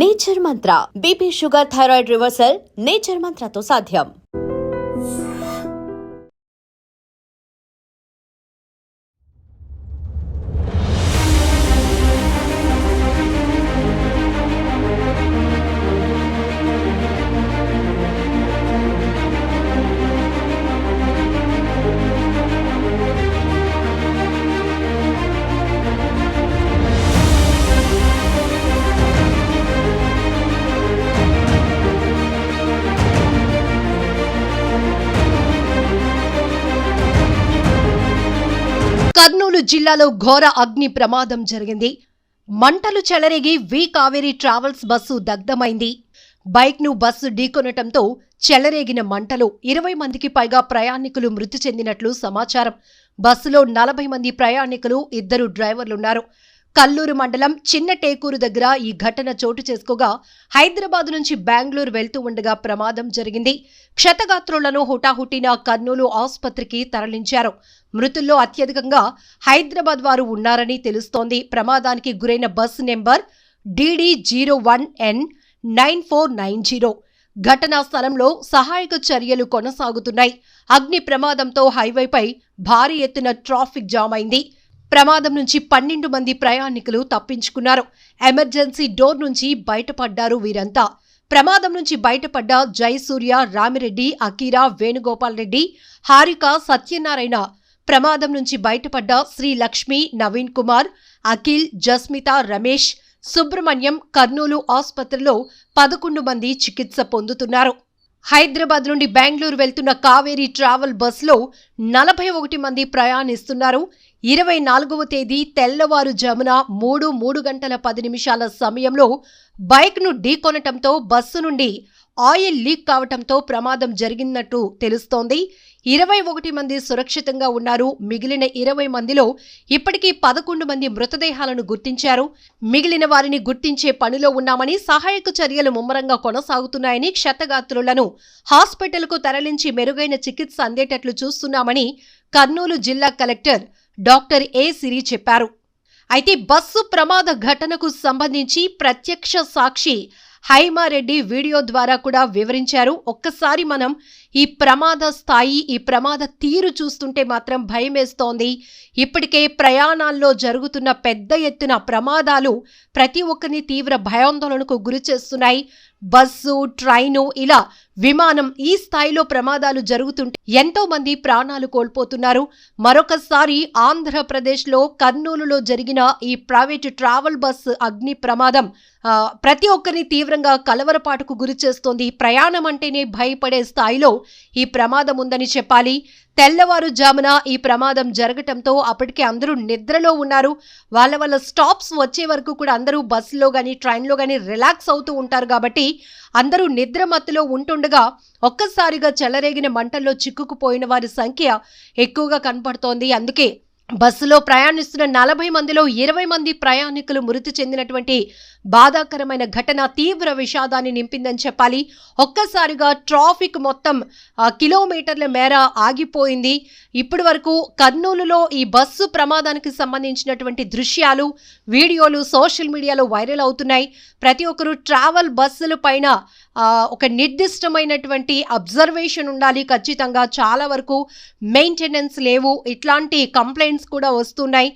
Nature Mantra BP sugar thyroid reversal Nature మంత్రతో సాధ్యం. కర్నూలు జిల్లాలో ఘోర అగ్ని ప్రమాదం జరిగింది. మంటలు చెలరేగి వి కావేరీ ట్రావెల్స్ బస్సు దగ్ధమైంది. బైక్ను బస్సు ఢీకొనటంతో చెలరేగిన మంటలు ఇరవై మందికి పైగా ప్రయాణికులు మృతి చెందినట్లు సమాచారం. బస్సులో నలభై మంది ప్రయాణికులు ఇద్దరు డ్రైవర్లున్నారు. కల్లూరు మండలం చిన్న టేకూరు దగ్గర ఈ ఘటన చోటు చేసుకోగా హైదరాబాద్ నుంచి బెంగళూరు వెళ్తూ ఉండగా ప్రమాదం జరిగింది. క్షతగాత్రులను హుటాహుటిన కర్నూలు ఆసుపత్రికి తరలించారు. మృతుల్లో అత్యధికంగా హైదరాబాద్ వారు ఉన్నారని తెలుస్తోంది. ప్రమాదానికి గురైన bus number DD zero one N nine four nine zero. ఘటనా స్థలంలో సహాయక చర్యలు కొనసాగుతున్నాయి. అగ్ని ప్రమాదంతో హైవేపై భారీ ఎత్తున ట్రాఫిక్ జామ్ అయింది. ప్రమాదం నుంచి పన్నెండు మంది ప్రయాణికులు తప్పించుకున్నారు. ఎమర్జెన్సీ డోర్ నుంచి బయటపడ్డారు వీరంతా. ప్రమాదం నుంచి బయటపడ్డ జయసూర్య రామిరెడ్డి అకీరా వేణుగోపాల్ రెడ్డి హారిక సత్యనారాయణ. ప్రమాదం నుంచి బయటపడ్డ శ్రీ లక్ష్మి నవీన్ కుమార్ అఖిల్ జస్మిత రమేష్ సుబ్రహ్మణ్యం కర్నూలు ఆసుపత్రిలో పదకొండు మంది చికిత్స పొందుతున్నారు. హైదరాబాద్ నుండి బెంగళూరు వెళ్తున్న కావేరీ ట్రావెల్ బస్సులో నలభై ఒకటి మంది ప్రయాణిస్తున్నారు. ఇరవై నాలుగవ తేదీ తెల్లవారుజామున మూడు మూడు గంటల పది నిమిషాల సమయంలో బైక్ను ఢీకొనటంతో బస్సు నుండి ఆయిల్ లీక్ కావటంతో ప్రమాదం జరిగినట్టు తెలుస్తోంది. ఇరవై ఒకటి మంది సురక్షితంగా ఉన్నారు. మిగిలిన ఇరవై మందిలో ఇప్పటికీ పదకొండు మంది మృతదేహాలను గుర్తించారు. మిగిలిన వారిని గుర్తించే పనిలో ఉన్నామని సహాయక చర్యలు ముమ్మరంగా కొనసాగుతున్నాయని క్షతగాత్రులను హాస్పిటల్కు తరలించి మెరుగైన చికిత్స అందేటట్లు చూస్తున్నామని కర్నూలు జిల్లా కలెక్టర్ డాక్టర్ ఏ సిరి చెప్పారు. అయితే బస్సు ప్రమాద ఘటనకు సంబంధించి ప్రత్యక్ష సాక్షి హైమారెడ్డి వీడియో ద్వారా కూడా వివరించారు. ఒక్కసారి మనం ఈ ప్రమాద స్థాయి ఈ ప్రమాద తీరు చూస్తుంటే మాత్రం భయమేస్తోంది ఇప్పటికే ప్రయాణాల్లో జరుగుతున్న పెద్ద ఎత్తున ప్రమాదాలు ప్రతి ఒక్కరిని తీవ్ర భయాందోళనకు గురి చేస్తున్నాయి. బస్సు ట్రైను ఇలా విమానం ఈ స్థాయిలో ప్రమాదాలు జరుగుతుంటే ఎంతో మంది ప్రాణాలు కోల్పోతున్నారు. మరొకసారి ఆంధ్రప్రదేశ్లో కర్నూలులో జరిగిన ఈ ప్రైవేటు ట్రావెల్ బస్సు అగ్ని ప్రమాదం ప్రతి ఒక్కరిని తీవ్రంగా కలవరపాటుకు గురి చేస్తోంది. ప్రయాణం అంటేనే భయపడే స్థాయిలో ఈ ప్రమాదం ఉందని చెప్పాలి. తెల్లవారుజామున ఈ ప్రమాదం జరగటంతో అప్పటికే అందరూ నిద్రలో ఉన్నారు. వాళ్ళ వాళ్ళ స్టాప్స్ వచ్చే వరకు కూడా అందరూ బస్సులో కానీ ట్రైన్లో కానీ రిలాక్స్ అవుతూ ఉంటారు కాబట్టి అందరూ నిద్ర మత్తులో ఉంటుండగా ఒక్కసారిగా చెలరేగిన మంటల్లో చిక్కుకుపోయిన వారి సంఖ్య ఎక్కువగా కనపడుతోంది. అందుకే బస్సులో ప్రయాణిస్తున్న నలభై మందిలో ఇరవై మంది ప్రయాణికులు మృతి చెందినటువంటి బాధాకరమైన ఘటన తీవ్ర విషాదాన్ని నింపిందని చెప్పాలి. ఒక్కసారిగా ట్రాఫిక్ మొత్తం కిలోమీటర్ల మేర ఆగిపోయింది. ఇప్పటి వరకు కర్నూలులో ఈ బస్సు ప్రమాదానికి సంబంధించినటువంటి దృశ్యాలు వీడియోలు సోషల్ మీడియాలో వైరల్ అవుతున్నాయి. ప్రతి ఒక్కరూ ట్రావెల్ బస్సుల పైన ఒక నిర్దిష్టమైనటువంటి అబ్జర్వేషన్ ఉండాలి ఖచ్చితంగా. చాలా వరకు మెయింటెనెన్స్ లేవు. ఇట్లాంటి కంప్లైంట్స్ కూడా వస్తున్నాయి.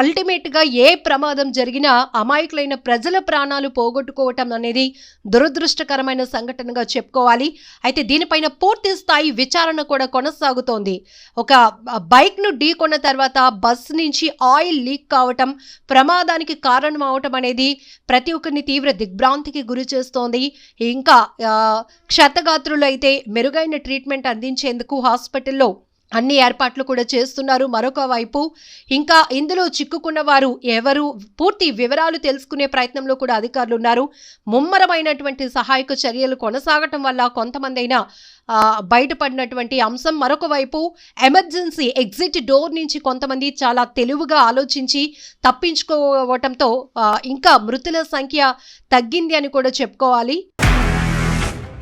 అల్టిమేట్గా ఏ ప్రమాదం జరిగినా అమాయకులైన ప్రజల ప్రాణాలు పోగొట్టుకోవటం అనేది దురదృష్టకరమైన సంఘటనగా చెప్పుకోవాలి. అయితే దీనిపైన పూర్తి స్థాయి విచారణ కూడా కొనసాగుతోంది. ఒక బైక్ను ఢీకొన్న తర్వాత బస్ నుంచి ఆయిల్ లీక్ కావటం ప్రమాదానికి కారణం అవటం అనేది ప్రతి ఒక్కరిని తీవ్ర దిగ్భ్రాంతికి గురి చేస్తోంది. ఇంకా క్షతగాత్రులు అయితే మెరుగైన ట్రీట్మెంట్ అందించేందుకు హాస్పిటల్లో అన్ని ఏర్పాట్లు కూడా చేస్తున్నారు. మరొక వైపు ఇంకా ఇందులో చిక్కుకున్న వారు ఎవరు? పూర్తి వివరాలు తెలుసుకునే ప్రయత్నంలో కూడా అధికారులు ఉన్నారు ముమ్మరమైనటువంటి సహాయక చర్యలు కొనసాగటం వల్ల కొంతమంది అయినా బయటపడినటువంటి అంశం. మరొక వైపు ఎమర్జెన్సీ ఎగ్జిట్ డోర్ నుంచి కొంతమంది చాలా తెలివిగా ఆలోచించి తప్పించుకోవటంతో ఇంకా మృతుల సంఖ్య తగ్గింది అని కూడా చెప్పుకోవాలి.